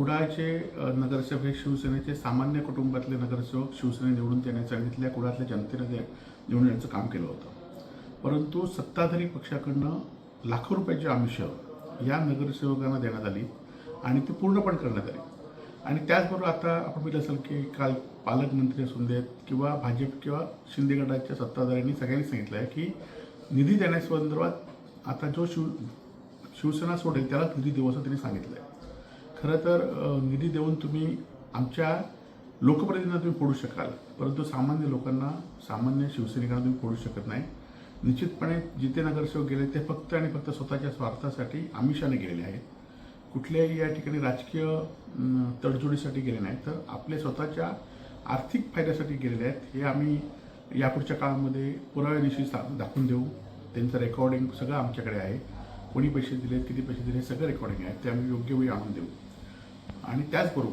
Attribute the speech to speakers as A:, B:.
A: कुडाळचे नगरसेवक हे शिवसेनेचे सामान्य कुटुंबातले नगरसेवक शिवसेने निवडून देण्याच्या सांगितल्या कुडाळातल्या जनतेने निवडून येण्याचं काम केलं होतं. परंतु सत्ताधारी पक्षाकडनं लाखो रुपयाची आमिष या नगरसेवकांना देण्यात आली आणि ती पूर्ण पण करण्यात आली. आणि त्याचबरोबर आता आपण बघितलं असेल की काल पालकमंत्री असून देत किंवा भाजप किंवा शिंदे गटाच्या सत्ताधाऱ्यांनी सगळ्यांनी सांगितलं आहे की निधी देण्यासंदर्भात आता जो शिव शिवसेना सोडेल त्याला निधी देऊ असं त्यांनी सांगितलं आहे खरं तर निधी देऊन तुम्ही आमच्या लोकप्रतिनिधींना तुम्ही फोडू शकाल परंतु सामान्य लोकांना सामान्य शिवसैनिकांना तुम्ही फोडू शकत नाही. निश्चितपणे जिथे नगरसेवक गेले ते फक्त आणि फक्त स्वतःच्या स्वार्थासाठी आमिषाने गेलेले आहेत. कुठल्याही या ठिकाणी राजकीय तडजोडीसाठी गेले नाहीत तर आपले स्वतःच्या आर्थिक फायद्यासाठी गेलेले आहेत हे आम्ही यापुढच्या काळामध्ये पुराव्यानिशी सा दाखवून देऊ. त्यांचं रेकॉर्डिंग सगळं आमच्याकडे आहे. कोणी पैसे दिले किती पैसे दिले सगळं रेकॉर्डिंग आहे. ते आम्ही योग्य वेळी आणून देऊ. आणि त्याचबरोबर